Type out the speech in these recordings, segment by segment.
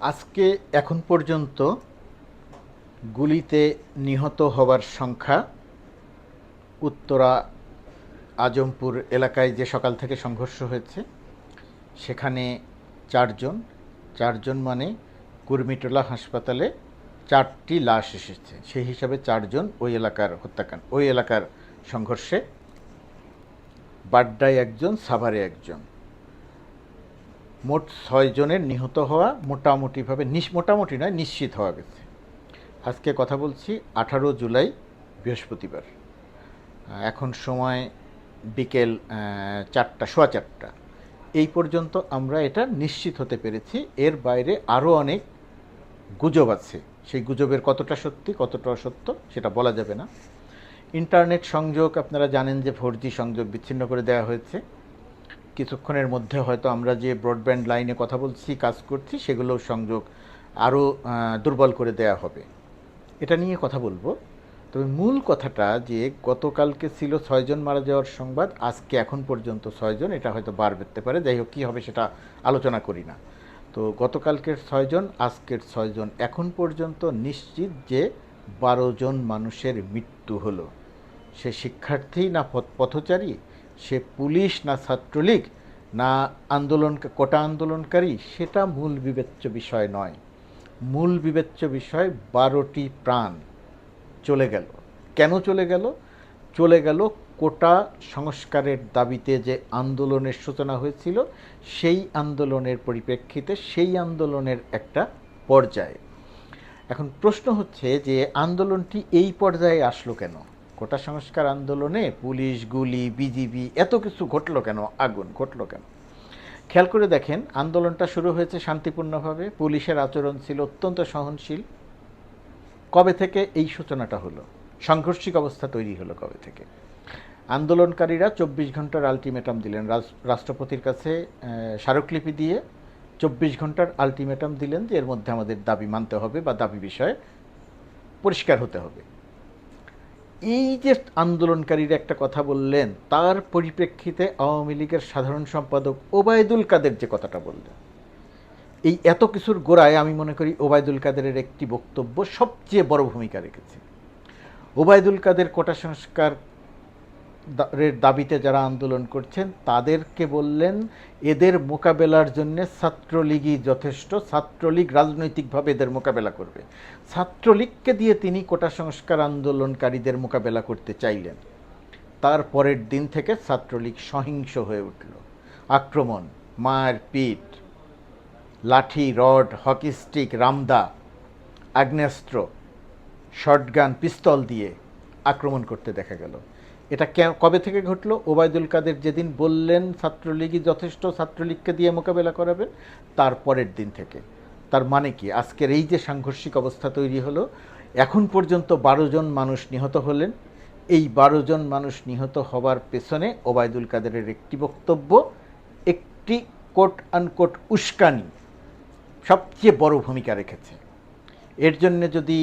আজকে এখন পর্যন্ত গুলিতে নিহত হওয়ার সংখ্যা উত্তরা আজমপুর এলাকায় যে সকাল থেকে সংঘর্ষ হয়েছে, সেখানে চারজন চারজন মানে কুর্মিটোলা হাসপাতালে চারটি লাশ এসেছে। সেই হিসাবে চারজন ওই এলাকার হত্যাকাণ্ড, ওই এলাকার সংঘর্ষে বাড্ডায় একজন, সাভারে একজন। মোট ছয় জনের নিহত হওয়া মোটামুটিভাবে নিশ, মোটামুটি নয়, নিশ্চিত হওয়া গেছে। আজকে কথা বলছি আঠারো জুলাই, বৃহস্পতিবার। এখন সময় বিকেল চারটা, সোয়া চারটা। এই পর্যন্ত আমরা এটা নিশ্চিত হতে পেরেছি। এর বাইরে আরও অনেক গুজব আছে। সেই গুজবের কতটা সত্যি, কতটা অসত্য, সেটা বলা যাবে না। ইন্টারনেট সংযোগ আপনারা জানেন যে ফোর সংযোগ বিচ্ছিন্ন করে দেওয়া হয়েছে। কিছুক্ষণের মধ্যে হয়তো আমরা যে ব্রডব্যান্ড লাইনে কথা বলছি, কাজ করছি, সেগুলো সংযোগ আরও দুর্বল করে দেয়া হবে। এটা নিয়ে কথা বলব। তবে মূল কথাটা যে গতকালকে ছিল ছয়জন মারা যাওয়ার সংবাদ, আজকে এখন পর্যন্ত ছয়জন এটা হয়তো বার বেরতে পারে। যাই হোক, কী হবে সেটা আলোচনা করি না। তো গতকালকের ছয়জন আজকের ছয়জন এখন পর্যন্ত নিশ্চিত যে বারো জন মানুষের মৃত্যু হলো। সে শিক্ষার্থী না পথ- পথচারী? সে পুলিশ না ছাত্রলীগ, না আন্দোলন, কোটা আন্দোলনকারী, সেটা মূল বিবেচ্য বিষয় নয়। মূল বিবেচ্য বিষয় বারোটি প্রাণ। চলে গেল। কেন চলে গেল? চলে গেল কোটা সংস্কারের দাবিতে যে আন্দোলনের সূচনা হয়েছিল, সেই আন্দোলনের পরিপ্রেক্ষিতে সেই আন্দোলনের একটা পর্যায়ে। এখন প্রশ্ন হচ্ছে যে আন্দোলনটি এই পর্যায়ে আসলো কেন? কোটা সংস্কার আন্দোলনে পুলিশ, গুলি, বিজিবি, এত কিছু ঘটলো কেন? আগুন ঘটলো কেন? খেয়াল করে দেখেন, আন্দোলনটা শুরু হয়েছে শান্তিপূর্ণভাবে, পুলিশের আচরণ ছিল অত্যন্ত সহনশীল। কবে থেকে? এই সূচনাটা হলো। সাংঘর্ষিক অবস্থা তৈরি হলো কবে থেকে? আন্দোলনকারীরা চব্বিশ ঘণ্টার আলটিমেটাম দিলেন। রাষ্ট্রপতির কাছে স্মারকলিপি দিয়ে চব্বিশ ঘণ্টার আলটিমেটাম দিলেন যে এর মধ্যে আমাদের দাবি মানতে হবে বা দাবি বিষয়ে পরিষ্কার হতে হবে। এই যে আন্দোলনকারীর একটা কথা বললেন, তার পরিপ্রেক্ষিতে আওয়ামী লীগের সাধারণ সম্পাদক ওবায়দুল কাদের যে কথাটা বললেন। এই এত কিছুর গোড়ায় আমি মনে করি ওবায়দুল কাদেরের একটি বক্তব্য সবচেয়ে বড় ভূমিকা রেখেছে। ওবায়দুল কাদের কোটা সংস্কার দাবিতে যারা আন্দোলন করছেন, তাদেরকে বললেন, এদের মোকাবেলার জন্য ছাত্রলীগই যথেষ্ট, ছাত্রলীগ রাজনৈতিকভাবে এদের মোকাবেলা করবে। ছাত্রলীগকে দিয়ে তিনি কোটা সংস্কার আন্দোলনকারীদের মোকাবেলা করতে চাইলেন। তার পরের দিন থেকে ছাত্রলীগ সহিংস হয়ে উঠল। আক্রমণ, মার পিট, লাঠি, রড, হকি স্টিক, রামদা, আগ্নেয়াস্ত্র, শটগান, পিস্তল দিয়ে আক্রমণ করতে দেখা গেল। এটা কবে থেকে ঘটলো? ওবায়দুল কাদের যেদিন বললেন, ছাত্রলীগই যথেষ্ট, ছাত্রলীগকে দিয়ে মোকাবেলা করাবেন তার পরের দিন থেকে। তার মানে কি? আজকের এই যে সাংঘর্ষিক অবস্থা তৈরি হলো, এখন পর্যন্ত বারো জন মানুষ নিহত হলেন। এই বারো জন মানুষ নিহত হবার পেছনে ওবায়দুল কাদেরের একটি বক্তব্য, একটি কোট আনকোট উস্কানি সবচেয়ে বড় ভূমিকা রেখেছে। এর জন্য যদি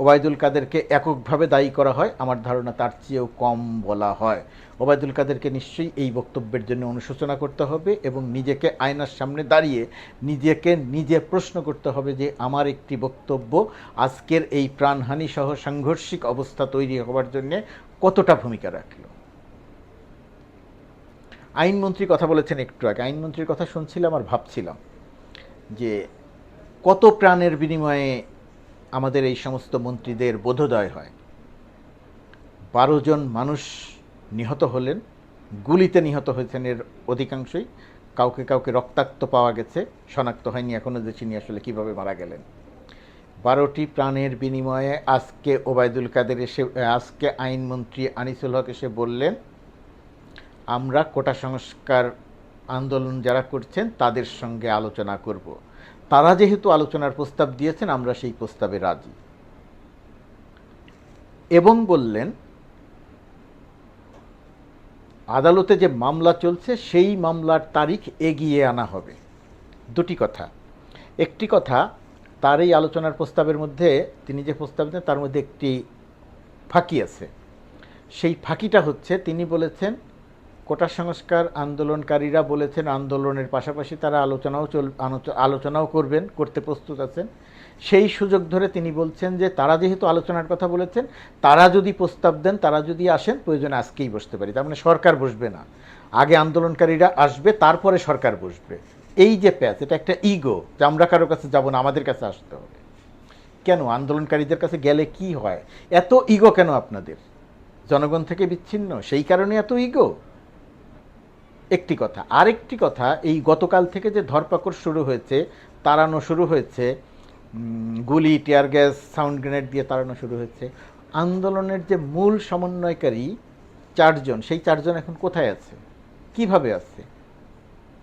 ওবায়দুল কাদেরকে এককভাবে দায়ী করা হয়, আমার ধারণা তার চেয়েও কম বলা হয়। ওবায়দুল কাদেরকে নিশ্চয়ই এই বক্তব্যের জন্য অনুশোচনা করতে হবে এবং নিজেকে আয়নার সামনে দাঁড়িয়ে নিজেকে নিজে প্রশ্ন করতে হবে যে, আমার একটি বক্তব্য আজকের এই প্রাণহানি সহ সাংঘর্ষিক অবস্থা তৈরি হওয়ার জন্য কতটা ভূমিকা রাখল? আইনমন্ত্রী কথা বলেছেন একটু আগে। আইনমন্ত্রীর কথা শুনছিলাম আর ভাবছিলাম যে, কত প্রাণের বিনিময়ে আমাদের এই সমস্ত মন্ত্রীদের বোধোদয় হয়। বারো জন মানুষ নিহত হলেন, গুলিতে নিহত হয়েছেন এর অধিকাংশই। কাউকে কাউকে রক্তাক্ত পাওয়া গেছে, শনাক্ত হয়নি এখনও যে চিনি আসলে কীভাবে মারা গেলেন। বারোটি প্রাণের বিনিময়ে আজকে ওবায়দুল কাদের এসে, আজকে আইনমন্ত্রী আনিসুল হক এসে বললেন, আমরা কোটা সংস্কার আন্দোলন যারা করছেন তাদের সঙ্গে আলোচনা করব। তারা যেহেতু আলোচনার প্রস্তাব দিয়েছেন, আমরা সেই প্রস্তাবে রাজি। এবং বললেন, আদালতে যে মামলা চলছে, সেই মামলার তারিখ এগিয়ে আনা হবে। দুটি কথা। একটি কথা, তার এই আলোচনার প্রস্তাবের মধ্যে, তিনি যে প্রস্তাব দেন, তার মধ্যে একটি ফাঁকি আছে। সেই ফাঁকিটা হচ্ছে, তিনি বলেছেন কোটা সংস্কার আন্দোলনকারীরা বলেছেন, আন্দোলনের পাশাপাশি তারা আলোচনাও চল, আলোচ- আলোচনাও করবেন, করতে প্রস্তুত আছেন। সেই সুযোগ ধরে তিনি বলছেন যে, তারা যেহেতু আলোচনার কথা বলেছেন, তারা যদি প্রস্তাব দেন, তারা যদি আসেন, প্রয়োজনে আজকেই বসতে পারি। তার মানে সরকার বসবে না। আগে আন্দোলনকারীরা আসবে, তারপরে সরকার বসবে। এই যে প্যাচ, এটা একটা ইগো যে আমরা কারও কাছে যাব না, আমাদের কাছে আসতে হবে। কেন? আন্দোলনকারীদের কাছে গেলে কি হয়? এত ইগো কেন আপনাদের? জনগণ থেকে বিচ্ছিন্ন, সেই কারণে এত ইগো। একটি কথা। আরেকটি কথা, এই গতকাল থেকে যে ধরপাকড় শুরু হয়েছে, তাড়ানো শুরু হয়েছে গুলি, টিয়ার গ্যাস, সাউন্ড গ্রেনেড দিয়ে তাড়ানো শুরু হয়েছে। আন্দোলনের যে মূল সমন্বয়কারী চারজন, সেই চারজন এখন কোথায় আছে? কীভাবে আছে?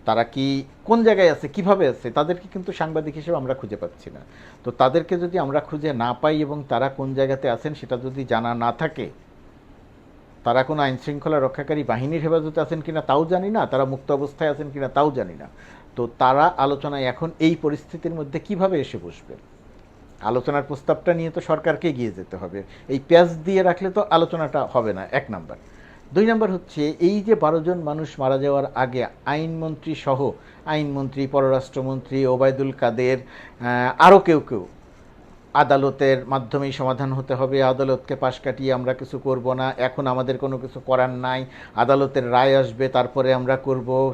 তারা কি, কোন জায়গায় আছে? কীভাবে আছে? তাদেরকে কিন্তু সাংবাদিক হিসেবে আমরা খুঁজে পাচ্ছি না। তো তাদেরকে যদি আমরা খুঁজে না পাই এবং তারা কোন জায়গাতে আছেন, সেটা যদি জানা না থাকে তারা কোনো আইন শৃঙ্খলা রক্ষাকারী বাহিনীর হেফাজতে আছেন কিনা তাও জানি না, তারা মুক্ত অবস্থায় আছেন কিনা তাও জানি না। তো তারা আলোচনায় এখন এই পরিস্থিতির মধ্যে কীভাবে এসে বসবে? আলোচনার প্রস্তাবটা নিয়ে তো সরকারকে এগিয়ে যেতে হবে। এই পেঁয়াজ দিয়ে রাখলে তো আলোচনাটা হবে না, এক নাম্বার। দুই নাম্বার হচ্ছে, এই যে বারো জন মানুষ মারা যাওয়ার আগে আইনমন্ত্রী সহ আইনমন্ত্রী, পররাষ্ট্রমন্ত্রী, ওবায়দুল কাদের আরও কেউ কেউ আদালতের মাধ্যমেই সমাধান হতে হবে। আদালতকে পাশ কাটিয়ে আমরা কিছু করব না। এখন আমাদের কোনো কিছু করার নাই। আদালতের রায় আসবে, তারপরে আমরা করব।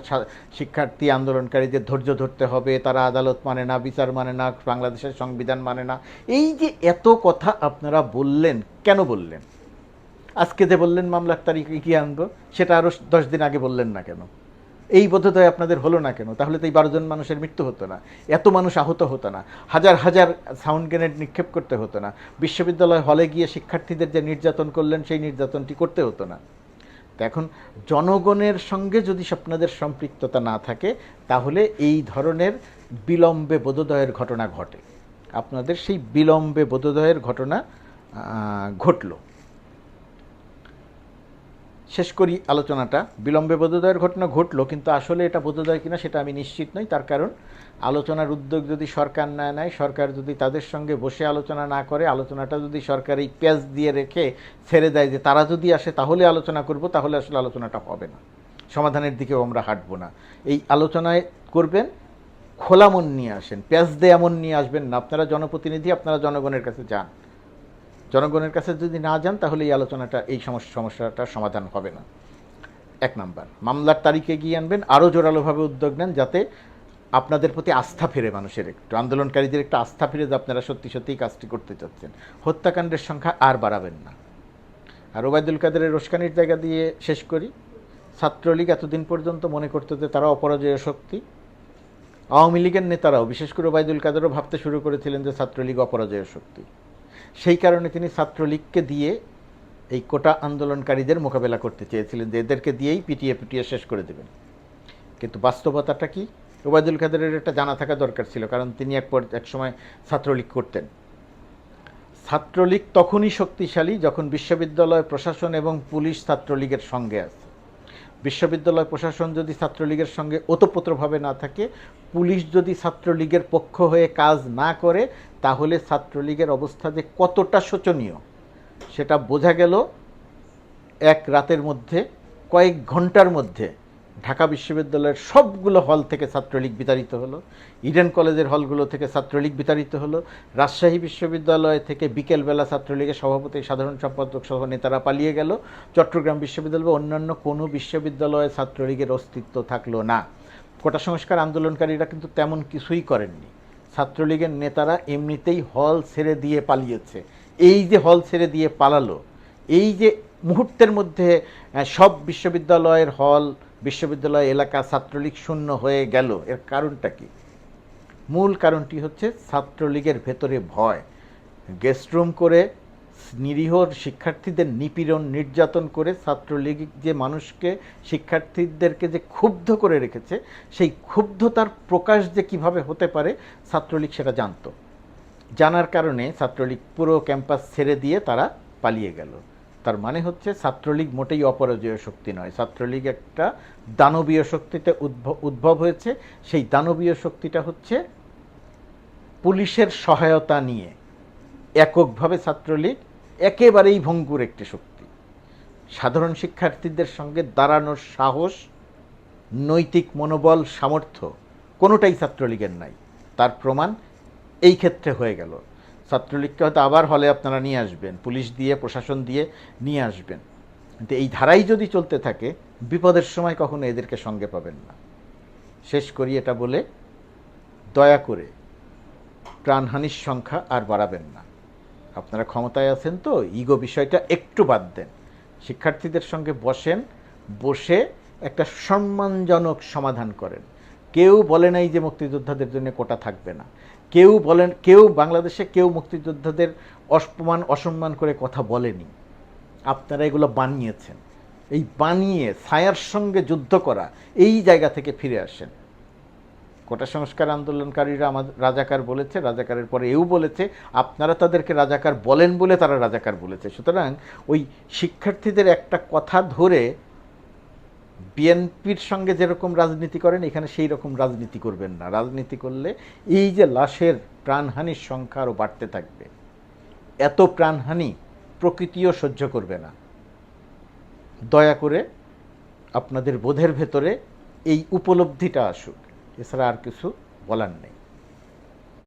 শিক্ষার্থী আন্দোলনকারীদের ধৈর্য ধরতে হবে। তারা আদালত মানে না, বিচার মানে না, বাংলাদেশের সংবিধান মানে না। এই যে এত কথা আপনারা বললেন, কেন বললেন? আজকে যে বললেন মামলার তারিখে, কি আনব? সেটা আরও দশ দিন আগে বললেন না কেন? এই বোধোদয় আপনাদের হলো না কেন? তাহলে তো এই বারো জন মানুষের মৃত্যু হতো না। এত মানুষ আহত হতো না। হাজার হাজার সাউন্ড গ্রেনেড নিক্ষেপ করতে হতো না। বিশ্ববিদ্যালয় হলে গিয়ে শিক্ষার্থীদের যে নির্যাতন করলেন, সেই নির্যাতনটি করতে হতো না। এখন জনগণের সঙ্গে যদি আপনাদের সম্পৃক্ততা না থাকে, তাহলে এই ধরনের বিলম্বে বোধোদয়ের ঘটনা ঘটে। আপনাদের সেই বিলম্বে বোধোদয়ের ঘটনা ঘটলো। শেষ করি আলোচনাটা। বিলম্বে বোধোদয়ের ঘটনা ঘটলো, কিন্তু আসলে এটা বোধোদয় কিনা সেটা আমি নিশ্চিত নই। তার কারণ, আলোচনার উদ্যোগ যদি সরকার না নেয়, সরকার যদি তাদের সঙ্গে বসে আলোচনা না করে, আলোচনাটা যদি সরকার এই পেঁয়াজ দিয়ে রেখে ছেড়ে দেয় যে তারা যদি আসে তাহলে আলোচনা করব, তাহলে আসলে আলোচনাটা হবে না। সমাধানের দিকেও আমরা হাঁটবো না। এই আলোচনায় করবেন, খোলা মন নিয়ে আসেন পেঁয়াজ দিয়ে এমন নিয়ে আসবেন না। আপনারা জনপ্রতিনিধি, আপনারা জনগণের কাছে যান। জনগণের কাছে যদি না যান, তাহলে এই আলোচনাটা, এই সমস্যা, সমস্যাটার সমাধান হবে না। এক নাম্বার, মামলার তারিখে গিয়ে আনবেন, আরও জোরালোভাবে উদ্যোগ নেন যাতে আপনাদের প্রতি আস্থা ফিরে মানুষের একটু। আন্দোলনকারীদের একটু আস্থা ফিরে যে আপনারা সত্যি সত্যিই কাজটি করতে চাচ্ছেন। হত্যাকাণ্ডের সংখ্যা আর বাড়াবেন না। আর ওবায়দুল কাদেরের রোশকানির জায়গা দিয়ে শেষ করি। ছাত্রলীগ এতদিন পর্যন্ত মনে করতো যে তারা অপরাজয় শক্তি। আওয়ামী লীগের নেতারাও, বিশেষ করে ওবায়দুল কাদেরও ভাবতে শুরু করেছিলেন যে ছাত্রলীগ অপরাজয় শক্তি। সেই কারণে তিনি ছাত্রলীগকে দিয়ে এই কোটা আন্দোলনকারীদের মোকাবেলা করতে চেয়েছিলেন যে এদেরকে দিয়েই পিটিয়ে পিটিয়ে শেষ করে দেবেন। কিন্তু বাস্তবতাটা কি? ওবায়দুল কাদেরের এটা জানা থাকা দরকার ছিল, কারণ তিনি এক পর, এক সময় ছাত্রলীগ করতেন। ছাত্রলীগ তখনই শক্তিশালী যখন বিশ্ববিদ্যালয়, প্রশাসন এবং পুলিশ ছাত্রলীগের সঙ্গে আছে। বিশ্ববিদ্যালয় প্রশাসন যদি ছাত্রলীগের সঙ্গে ওতপ্রোতভাবে না থাকে, পুলিশ যদি ছাত্রলীগের পক্ষ হয়ে কাজ না করে, তাহলে ছাত্রলীগের অবস্থা যে কতটা শোচনীয়, সেটা বোঝা গেল এক রাতের মধ্যে, কয়েক ঘণ্টার মধ্যে। ঢাকা বিশ্ববিদ্যালয়ের সবগুলো হল থেকে ছাত্রলীগ বিতাড়িত হলো, ইডেন কলেজের হলগুলো থেকে ছাত্রলীগ বিতাড়িত হলো, রাজশাহী বিশ্ববিদ্যালয় থেকে বিকেলবেলা ছাত্রলীগের সভাপতি, সাধারণ সম্পাদক সহ নেতারা পালিয়ে গেল। চট্টগ্রাম বিশ্ববিদ্যালয় বা অন্যান্য কোনো বিশ্ববিদ্যালয়ে ছাত্রলীগের অস্তিত্ব থাকল না। কোটা সংস্কার আন্দোলনকারীরা কিন্তু তেমন কিছুই করেননি। ছাত্রলীগের নেতারা এমনিতেই হল ছেড়ে দিয়ে পালিয়েছে। এই যে হল ছেড়ে দিয়ে পালালো, এই যে মুহূর্তের মধ্যে সব বিশ্ববিদ্যালয়ের হল বিশ্ববিদ্যালয় এলাকা ছাত্রলীগ শূন্য হয়ে গেল। এর কারণটা কি? মূল কারণটি হচ্ছে ছাত্রলীগের ভেতরে ভয়। গেস্টরুম করে নিরীহ শিক্ষার্থীদের নিপীড়ন, নির্যাতন করে ছাত্রলীগ যে মানুষকে, শিক্ষার্থীদেরকে যে ক্ষুব্ধ করে রেখেছে, সেই ক্ষুব্ধতার প্রকাশ যে কীভাবে হতে পারে, ছাত্রলীগ সেটা জানতো। জানার কারণে ছাত্রলীগ পুরো ক্যাম্পাস ছেড়ে দিয়ে তারা পালিয়ে গেল। তার মানে হচ্ছে ছাত্রলীগ মোটেই অপরাজয় শক্তি নয়। ছাত্রলীগ একটা দানবীয় শক্তিতে উদ্ভব উদ্ভব হয়েছে। সেই দানবীয় শক্তিটা হচ্ছে পুলিশের সহায়তা নিয়ে এককভাবে ছাত্রলীগ একেবারেই ভঙ্গুর একটি শক্তি। সাধারণ শিক্ষার্থীদের সঙ্গে দাঁড়ানোর সাহস, নৈতিক মনোবল, সামর্থ্য কোনোটাই ছাত্রলীগের নাই। তার প্রমাণ এই ক্ষেত্রে হয়ে গেল। ছাত্রলীগকে হয়তো আবার হলে আপনারা নিয়ে আসবেন, পুলিশ দিয়ে, প্রশাসন দিয়ে নিয়ে আসবেন। কিন্তু এই ধারাই যদি চলতে থাকে, বিপদের সময় কখনো এদেরকে সঙ্গে পাবেন না। শেষ করি এটা বলে, দয়া করে প্রাণহানির সংখ্যা আর বাড়াবেন না। আপনারা ক্ষমতায় আছেন তো, ইগো বিষয়টা একটু বাদ দেন। শিক্ষার্থীদের সঙ্গে বসেন, বসে একটা সম্মানজনক সমাধান করেন। কেউ বলে নাই যে মুক্তিযোদ্ধাদের জন্য কোটা থাকবে না। কেউ বলেন, কেউ বাংলাদেশে কেউ মুক্তিযোদ্ধাদের অপমান অসম্মান করে কথা বলেনি। আপনারা এগুলো বানিয়েছেন। এই বানিয়ে, ছায়ার সঙ্গে যুদ্ধ করা, এই জায়গা থেকে ফিরে আসেন। কোটা সংস্কার আন্দোলনকারীরা আমাদের রাজাকার বলেছে, রাজাকারের পরে এও বলেছে, আপনারা তাদেরকে রাজাকার বলেন বলে তারা রাজাকার বলেছে। সুতরাং ওই শিক্ষার্থীদের একটা কথা ধরে বিএনপির সঙ্গে যেরকম রাজনীতি করেন, এখানে সেই রকম রাজনীতি করবেন না। রাজনীতি করলে এই যে লাশের প্রাণহানির সংখ্যা আরও বাড়তে থাকবে। এত প্রাণহানি প্রকৃতিও সহ্য করবে না। দয়া করে আপনাদের বোধের ভেতরে এই উপলব্ধিটা আসুক। এছাড়া আর কিছু বলার নেই।